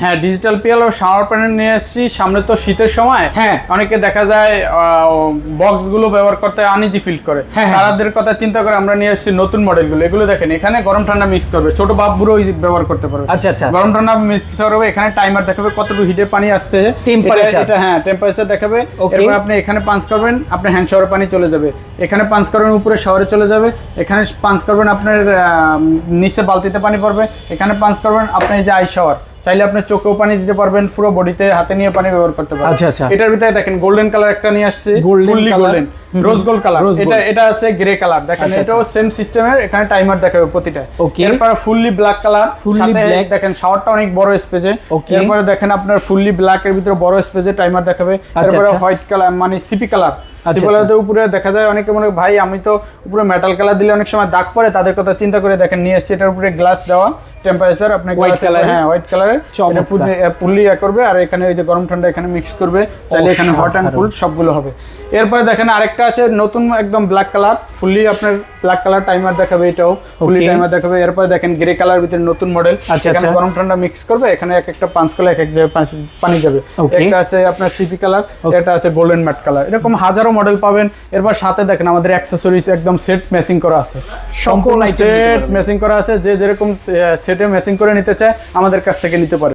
হ্যাঁ ডিজিটাল পিএল ও শাওয়ার প্যানেল নিয়ে এসেছি। সামনে তো শীতের সময়। হ্যাঁ। অনেকে দেখা যায় বক্সগুলো ব্যবহার করতে আনিজি ফিল করে। হ্যাঁ, হ্যাঁ। তাদের কথা চিন্তা করে আমরা নিয়ে এসেছি নতুন মডেলগুলো। এগুলো দেখেন এখানে গরম ঠান্ডা মিক্স করবে। ছোট বাপ বুড়ো ব্যবহার করতে পারবে। আচ্ছা, আচ্ছা। গরম ঠান্ডা মিক্স করবে এখানে টাইমার দেখাবে কতটুকু হিটে পানি আসছে। এটা- এটা হ্যাঁ টেম্পারেচার দেখাবে. এরপর আপনি এখানে পাঞ্চ করবেন আপনার হ্যান্ড শাওয়ার পানি চলে যাবে। এখানে পাঞ্চ করবেন উপরে শাওয়ারে চলে যাবে। এখানে পাঞ্চ করবেন আপনার নিচে বালতিতে পানি পড়বে। এখানে পাঞ্চ করবেন আপনি এই যে আই শাওয়ার চাইলে আপনি চোখেও পানি দিতে পারবেন পুরো বডিতে হাতে নিয়ে পানি ব্যবহার করতে পারবেন। আচ্ছা, আচ্ছা। এটার ভিতরে দেখেন গোল্ডেন কালার একটা নিয়ে আসছে fully golden rose gold colour এটা এটা আছে গ্রে কালার দেখেন আচ্ছা, এটাও সেম সিস্টেমের এখানে টাইমার দেখাবে প্রতিটা. এরপর ফুললি ব্ল্যাক কালার সাথে black। দেখেন শাওয়ারটা অনেক বড় স্পেসে. এরপরে দেখেন আপনার ফুললি ব্ল্যাক এর ভিতরে বড় স্পেসে টাইমার দেখাবে। আচ্ছা। হোয়াইট কালার মানে সিপি কালার আচ্ছা, উপরে দেখা যায় অনেকে মনে ভাই আমি তো উপরে মেটাল কালার দিলে অনেক সময় দাগ পড়ে। তাদের কথা চিন্তা করে দেখেন নিয়ে এসেছি এটার উপরে গ্লাস দেওয়া। টেম্পারেচার আপনি White glass হ্যাঁ হোয়াইট কালারের ইয়ে করবে আর এখানে ওই যে গরম ঠান্ডা এখানে মিক্স করবে। চাইলে এখানে হট অ্যান্ড কুল সবগুলো হবে। এরপরে দেখেন আরেকটা আছে নতুন একদম ব্ল্যাক কালার ফুললি আপনার ব্ল্যাক কালার টাইমার দেখাবে এটাও। ফুললি টাইমার দেখাবে। এরপরে দেখেন গ্রে কালার ভিতরে নতুন মডেল আচ্ছা, এখানে আচ্ছা। গরম ঠান্ডা মিক্স করবে। এখানে এক একটা পাঁচ কালার এক এক জায়গায় পানি যাবে। একটা আছে আপনার সিপি কালার এটা আছে গোল্ডেন ম্যাট কালার এরকম হাজারো মডেল পাবেন। এরপর সাথে দেখেন আমাদের অ্যাক্সেসরিজ একদম সেট ম্যাচিং করা আছে। সম্পূর্ণ সেট। ম্যাচিং করা আছে। যে যেরকম সেটে ম্যাচিং করে নিতে চায় আমাদের কাছ থেকে নিতে পারে